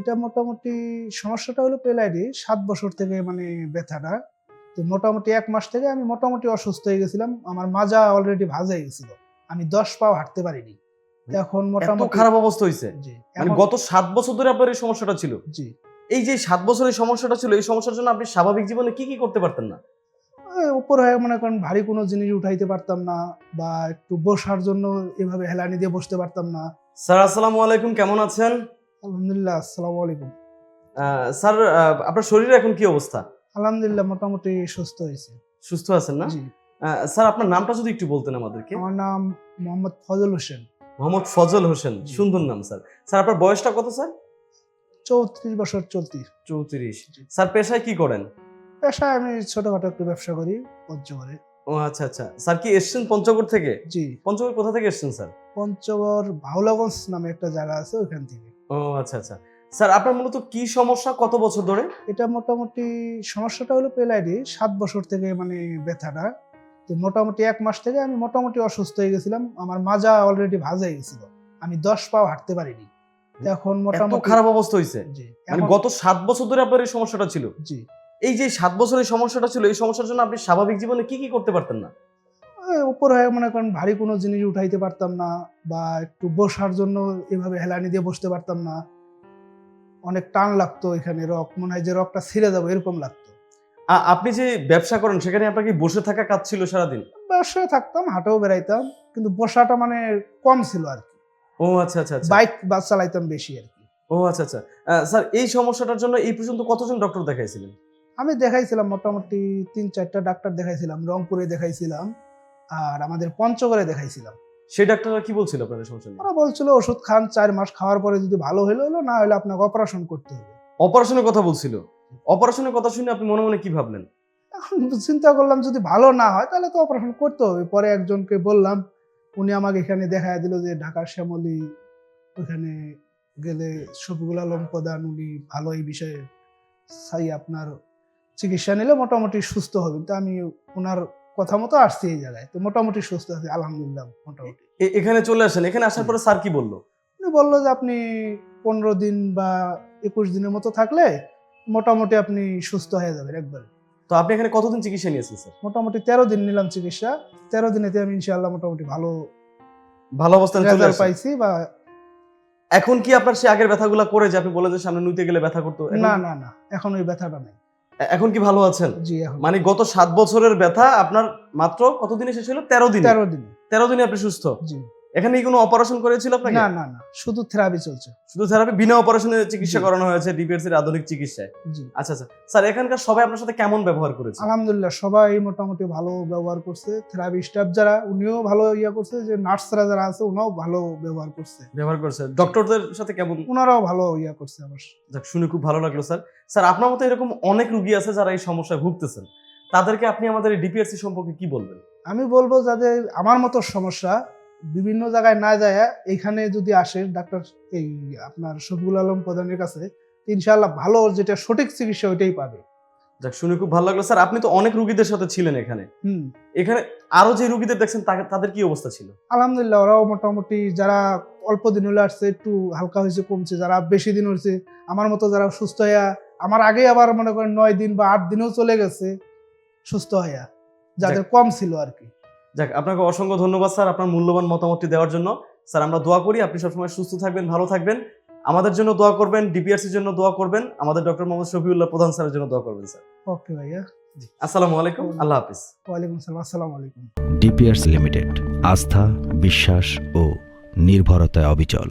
এটা মোটামুটি সমস্যাটা হলো পেলাইডি সাত বছর থেকে মানে ব্যথাটা। তো মোটামুটি এক মাস থেকে আমি মোটামুটি অসুস্থ হয়ে গেছিলাম। আমার মাজা অলরেডি ভাজ হয়ে গেছিল। আমি দশ পাও হাঁটতে পারিনি। এখন মোটামুটি খারাপ অবস্থা হয়েছে মানে গত সাত বছর ধরে আপনার এই সমস্যাটা ছিল? জি। এই যে সাত বছরের সমস্যাটা ছিল এই সমস্যার জন্য আপনি স্বাভাবিক জীবনে কি কি করতে পারতেন না? উপর হয়ে মনে করেন ভারী কোনো জিনিস উঠাইতে পারতাম না বা একটু বসার জন্য এভাবে হেলানি দিয়ে বসতে পারতাম না। স্যার আসসালামু আলাইকুম কেমন আছেন? আলহামদুলিল্লাহ আসসালামু আলাইকুম। স্যার আপনার শরীরে এখন কি অবস্থা? আলহামদুলিল্লাহ মোটামুটি সুস্থ হয়েছে। সুস্থ আছেন না? স্যার আপনার নামটা যদি একটু বলতেন আমাদেরকে। আমার নাম মোহাম্মদ ফজল হোসেন। মোহাম্মদ ফজল হোসেন সুন্দর নাম স্যার। স্যার আপনার বয়সটা কত স্যার? চৌত্রিশ বছর চলতি। চৌত্রিশ। জি। স্যার পেশায় কি করেন? পেশায় আমি ছোটখাটো একটু ব্যবসা করি পঞ্চগড়ে। ও আচ্ছা আচ্ছা। স্যার কি এসছেন পঞ্চগড় থেকে? জি। পঞ্চগড় কোথা থেকে এসছেন স্যার? পঞ্চগড় ভাউলাগঞ্জ নামে একটা জায়গা আছে ওইখান থেকে। ও আচ্ছা আচ্ছা। স্যার আপনার মূলত কি সমস্যা? কত বছর ধরে? এটা মোটামুটি সমস্যাটা হলো পেলাইডি সাত বছর থেকে মানে ব্যথাটা। তো মোটামুটি এক মাস থেকে আমি মোটামুটি অসুস্থ হয়ে গেছিলাম। আমার মাজা অলরেডি ভাজ হয়ে গেছিল। আমি দশ পাও হাঁটতে পারিনি। এখন মোটামুটি খারাপ অবস্থা হয়েছে মানে গত সাত বছর ধরে আপনার এই সমস্যাটা ছিল? জি। এই যে সাত বছরের সমস্যাটা ছিল এই সমস্যার জন্য আপনি স্বাভাবিক জীবনে কি কি করতে পারতেন না? উপর হয়ে মনে করেন ভারী কোনো জিনিস উঠাইতে পারতাম না বা একটু বসার জন্য এভাবে হেলানি দিয়ে বসতে পারতাম না। অনেক টান লাগতো এখানে রক মনে হয় যে রকটা ছিঁড়ে যাব এরকম লাগতো। আপনি যে ব্যবসা করেন সেখানে আপনার কি বসে থাকা কাজ ছিল সারাদিন? ব্যবসায় থাকতাম হাটেও বেড়াইতাম কিন্তু বসাটা মানে কম ছিল আর কি। ও আচ্ছা আচ্ছা আচ্ছা। বাইক বাস চালাইতাম বেশি আর কি। ও আচ্ছা আচ্ছা। স্যার এই সমস্যাটার জন্য এই পর্যন্ত কতজন ডক্টর দেখাইছিলেন? আমি দেখাইছিলাম মোটামুটি তিন চারটা ডাক্তার দেখাইছিলাম রংপুরে দেখাইছিলাম। আর আমাদের পঞ্চগড়ে দেখাইছিলাম। সেই ডাক্তাররা কি বলছিল আপনার এই সমস্যা ওরা বলছিল ওষুধ খান চার মাস খাওয়ার পরে যদি ভালো হলো হলো না হলে আপনাকে অপারেশন করতে হবে। অপারেশনের কথা বলছিল? অপারেশনের কথা শুনে আপনি মনে মনে কি ভাবলেন? এখন চিন্তা করলাম যদি ভালো না হয় তাহলে তো অপারেশন করতে হবে। পরে একজনকে বললাম উনি আমাকে এখানে দেখা দিল যে ঢাকার শ্যামলী ওখানে গেলে শফিকুল আলম প্রধান উনি ভালো এই বিষয়ে সাই আপনার চিকিৎসা নিলে মোটামুটি সুস্থ হবে তো আমি ওনার কথা মতো আসছি এই জায়গায়। তো মোটামুটি সুস্থ আছি আলহামদুলিল্লাহ মোটামুটি। এখানে চলে আসেন। এখানে আসার পরে স্যার কি বলল? উনি বলল যে আপনি পনেরো দিন বা একুশ দিনের মতো থাকলে মোটামুটি আপনি সুস্থ হয়ে যাবেন একবারে। তো আপনি এখানে কতদিন চিকিৎসা নিয়েছেন স্যার? মোটামুটি তেরো দিন নিলাম চিকিৎসা। তেরো দিনেতে আমি ইনশাআল্লাহ মোটামুটি ভালো ভালো অবস্থানে চলে পাইছি বা এখন কি আপনার সে আগের ব্যথাগুলো করে যে আপনি বলেন যে সামনে নুইতে গেলে ব্যথা করতো। এখন না না না এখন ওই ব্যথাটা নেই। এখন কি ভালো আছেন? জি মানে গত সাত বছরের ব্যথা আপনার মাত্র কতদিন এসেছিল তেরো দিন। তেরো দিন। তেরো দিনে আপনি সুস্থ? জি। এখানে কি কোনো অপারেশন করেছিল আপনাকে? না না না। শুধু থেরাপি চলছে। শুধু থেরাপি বিনা অপারেশনে চিকিৎসা করানো হয়েছে ডিপিএস এর আধুনিক চিকিৎসায়। জি। আচ্ছা আচ্ছা। স্যার এখানকার সবাই আপনার সাথে কেমন ব্যবহার করেছে? আলহামদুলিল্লাহ সবাই মোটামুটি ভালো ব্যবহার করছে। থেরাপি স্টাফ যারা উনিও ভালো ইয়া করছে যে নার্সরা যারা আছে ওনাও ভালো ব্যবহার করছে। ব্যবহার করছে। ডক্টরদের সাথে কেমন? ওনারাও ভালো ইয়া করছে আমার যাক শুনে খুব ভালো লাগল স্যার। স্যার আপনার মতো এরকম অনেক রুগী আছে যারা এই সমস্যায় ভুগতেছেন। তাদেরকে আপনি আমাদের ডিপিএসসি সম্পর্কে কি বলবেন? আমি বলব যাদের আমার মতো সমস্যা বিভিন্ন জায়গায় না যায় এখানে যদি আসে ডাক্তার এই আপনার শফিকুল আলম প্রধানের কাছে ইনশাআল্লাহ ভালো যেটা সঠিক চিকিৎসা ওইটাই পাবে। যাক শুনে খুব ভালো লাগল। স্যার আপনি তো অনেক রুগীদের সাথে ছিলেন এখানে। এখানে আরও যে রুগীদের দেখছেন তাদের কি অবস্থা ছিল? আলহামদুলিল্লাহ ওরাও মোটামুটি যারা অল্প দিন হলে আসছে একটু হালকা হয়েছে কমছে যারা বেশি দিন হয়েছে আমার মতো যারা সুস্থ হইয়া আমার আগে আবার মনে করেন নয় দিন বা আট দিনেও চলে গেছে সুস্থ হইয়া যাদের কম ছিল আর কি। যাক আপনাকে অসংখ্য ধন্যবাদ স্যার আপনার মূল্যবান মতামতটি দেওয়ার জন্য। স্যার আমরা দোয়া করি আপনি সবসময় সুস্থ থাকবেন ভালো থাকবেন। আমাদের জন্য দোয়া করবেন ডিপিআরসির জন্য দোয়া করবেন। আমাদের ডক্টর মোহাম্মদ শফিউল্লাহ প্রধান স্যারের জন্য দোয়া করবেন স্যার। ওকে ভাইয়া। আসসালামু আলাইকুম আল্লাহ হাফিজ। ওয়ালাইকুম আসসালাম আসসালামু আলাইকুম। ডিপিআরসি লিমিটেড আস্থা বিশ্বাস ও নির্ভরতায় অবিচল।